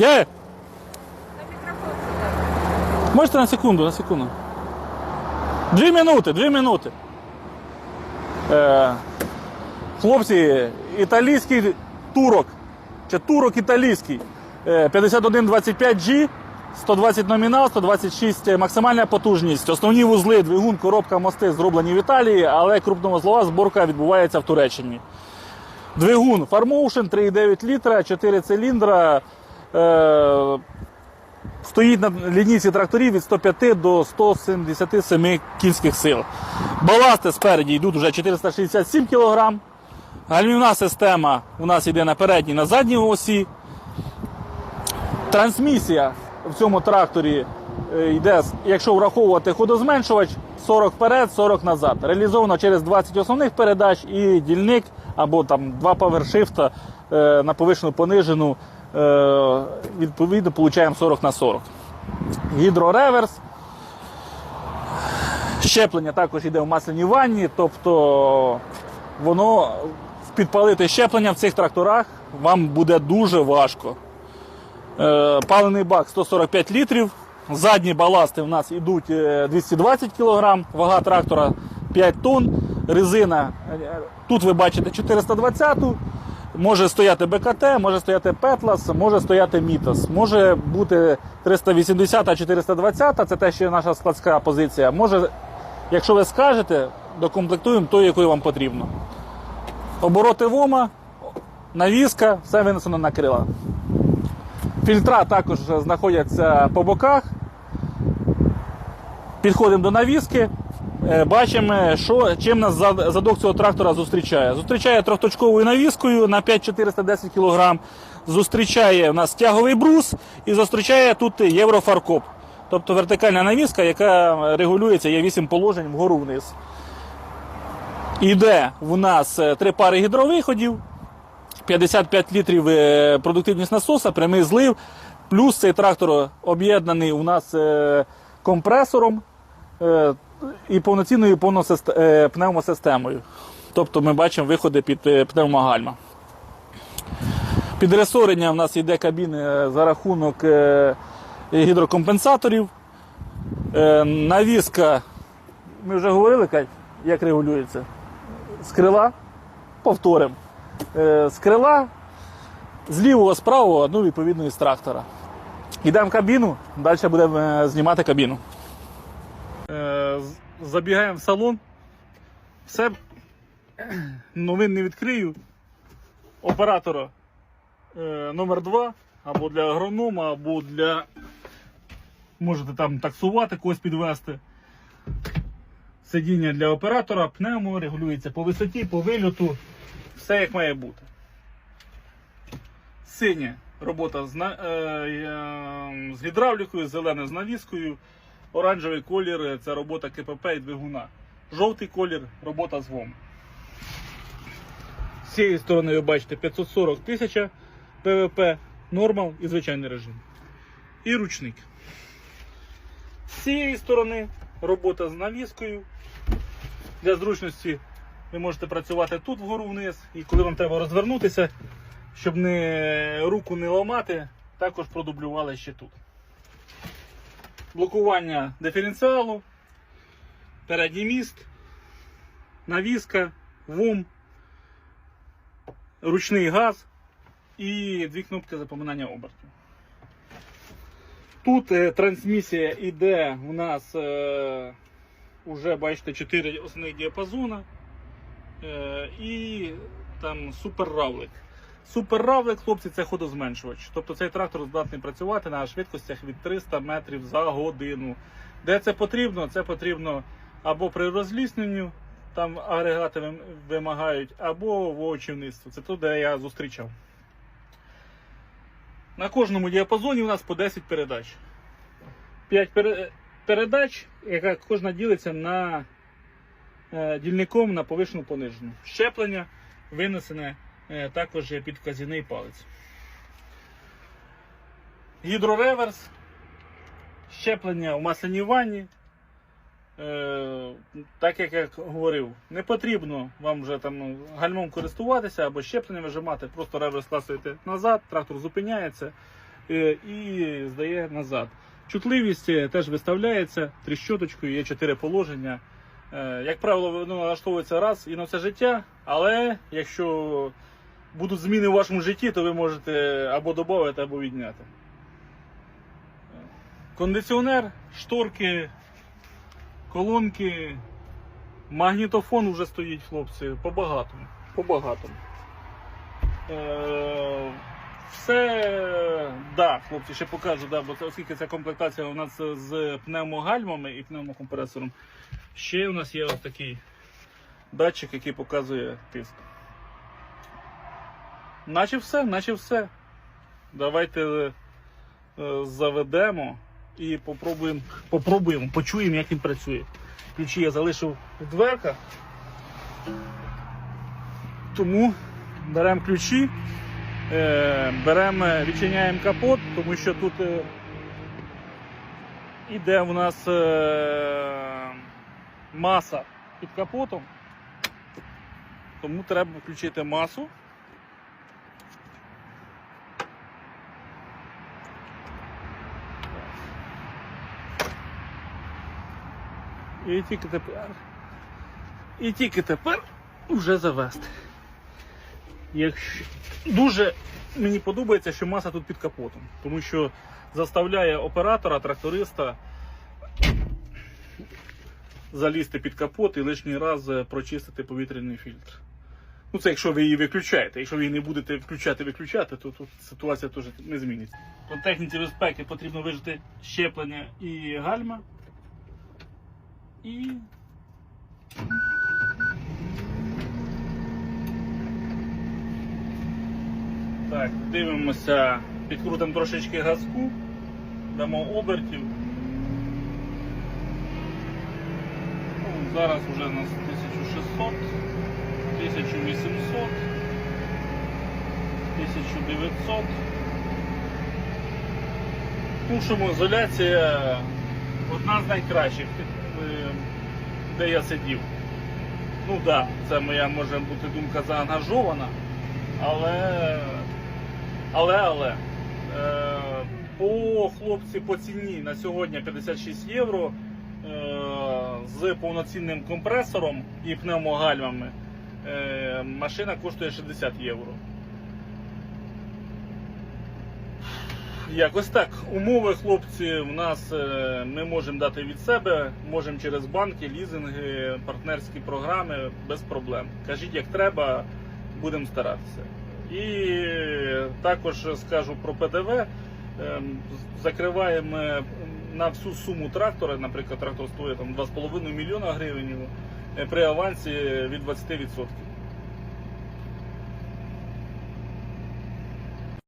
Є! Можете на секунду, на секунду. Дві минути, дві минути. Е, хлопці, італійський турок. Чи турок італійський. Е, 5125G, 120 номінал, 126 максимальна потужність. Основні вузли, двигун, коробка, мости зроблені в Італії, але крупновузлова зборка відбувається в Туреччині. Двигун Farmotion 3,9 літра, 4 циліндра. Е, стоїть на лінійці тракторів від 105 до 177 кінських сил. Баласти спереді йдуть вже 467 кг. Гальмівна система у нас йде на передній на задній осі. Трансмісія в цьому тракторі е, йде, якщо враховувати ходозменшувач, 40 вперед, 40 назад. Реалізовано через 20 основних передач і дільник або там два павершифта е, на повишену понижену. Е, відповідно, получаємо 40 на 40. Гідрореверс. Щеплення також йде в масляній ванні, тобто воно підпалити щеплення в цих тракторах вам буде дуже важко. Е, Палений бак 145 літрів. Задні баласти в нас йдуть е, 220 кг, вага трактора 5 тонн. Резина, е, тут ви бачите 420 може стояти БКТ, може стояти Петлас, може стояти Мітас. Може бути 380 420 це те, що є наша складська позиція. Може, якщо ви скажете, докомплектуємо тою, якою вам потрібно. Обороти ВОМа, навіска, все винесено на крила. Фільтра також знаходяться по боках. Підходимо до навіски. Е, Бачимо, що, чим нас зад- задок цього трактора зустрічає. Зустрічає трьохточковою навіскою на 5410 кг. Зустрічає у нас тяговий брус і зустрічає тут єврофаркоп. Тобто вертикальна навіска, яка регулюється, є 8 положень вгору вниз. Іде в нас е, три пари гідровиходів, 55 літрів е, продуктивність насоса, прямий злив. Плюс цей трактор об'єднаний у нас компресором і повноцінною е, пневмосистемою. Тобто ми бачимо виходи під е, пневмогальма. Підресорення в нас йде кабіни е, за рахунок гідрокомпенсаторів. Навіска, ми вже говорили, як регулюється. З крила повторимо. З з лівого, з правого, ну, відповідно, із трактора. Йдемо в кабіну, далі будемо знімати кабіну. Забігаємо в салон. Все новин не відкрию. Оператора е, номер 2 або для агронома, або для. Можете там таксувати, когось підвести. Сидіння для оператора, пневмо, регулюється по висоті, по вильоту. Все як має бути. Синя робота з, е, е, з гідравлікою, зелене з навіскою, оранжевий колір е, це робота КПП і двигуна. Жовтий колір робота з ВОМ. З цієї сторони ви бачите 540 тисяча ПВП, нормал і звичайний режим. І ручник. З цієї сторони робота з навіскою. Для зручності ви можете працювати тут вгору вниз, і коли вам треба розвернутися, щоб не, руку не ламати, також продублювали ще тут. Блокування диференціалу, передній міст, навіска, ВУМ, ручний газ і дві кнопки запоминання обертів. Тут е, трансмісія йде у нас е, уже бачите 4 основних діапазона е, і там суперравлик. Суперравлик, хлопці, це ходозменшувач. Тобто цей трактор здатний працювати на швидкостях від 300 метрів за годину. Де це потрібно? Це потрібно або при розлісненню, там агрегати вимагають, або в очівництво. Це тут, де я зустрічав. На кожному діапазоні у нас по 10 передач. 5 пере- передач, яка кожна ділиться на е, дільником на повишену понижену. Щеплення винесене також є під вказівний палець. Гідрореверс, щеплення в масляній ванні. Е, так як я говорив, не потрібно вам вже там гальмом користуватися або щеплення вижимати, просто реверс класуєте назад, трактор зупиняється е, і здає назад. Чутливість е, теж виставляється тріщоточкою, є чотири положення. Е, Як правило, воно налаштовується раз і на все життя, але якщо будуть зміни у вашому житті, то ви можете або додати, або відняти. Кондиціонер, шторки, колонки, магнітофон вже стоїть, хлопці, по-багатому. По-багатому. Е, все, да, хлопці, ще покажу, да, бо оскільки ця комплектація у нас з пневмогальмами і пневмокомпресором, ще у нас є ось такий датчик, який показує тиск. Наче все, наче все. Давайте е, заведемо і попробуємо, попробуємо, почуємо, як він працює. Ключі я залишив в дверках. Тому беремо ключі, е, беремо, відчиняємо капот, тому що тут е, іде у нас е, маса під капотом. Тому треба включити масу. І тільки тепер. І тільки тепер вже завести. Якщо... Дуже мені подобається, що маса тут під капотом, тому що заставляє оператора, тракториста залізти під капот і лишній раз е, прочистити повітряний фільтр. Ну, це якщо ви її виключаєте. Якщо ви її не будете включати-виключати, то тут ситуація теж не зміниться. По техніці безпеки потрібно вижити щеплення і гальма. І Так, дивимося, підкрутимо трошечки газку, дамо обертів. Ну, зараз вже у нас 1600, 1800, 1900. Ну, шумоізоляція одна з найкращих, де я сидів. Ну так, да, це моя може бути думка заангажована, але але, але е, по хлопці по ціні на сьогодні 56 євро е, з повноцінним компресором і пневмогальмами е, машина коштує 60 євро. Якось так. Умови, хлопці, в нас е, ми можемо дати від себе, можемо через банки, лізинги, партнерські програми без проблем. Кажіть, як треба, будемо старатися. І також скажу про ПДВ. Ем, Закриваємо на всю суму трактора, наприклад, трактор стоїть там 2,5 мільйона гривень е, при авансі від 20%.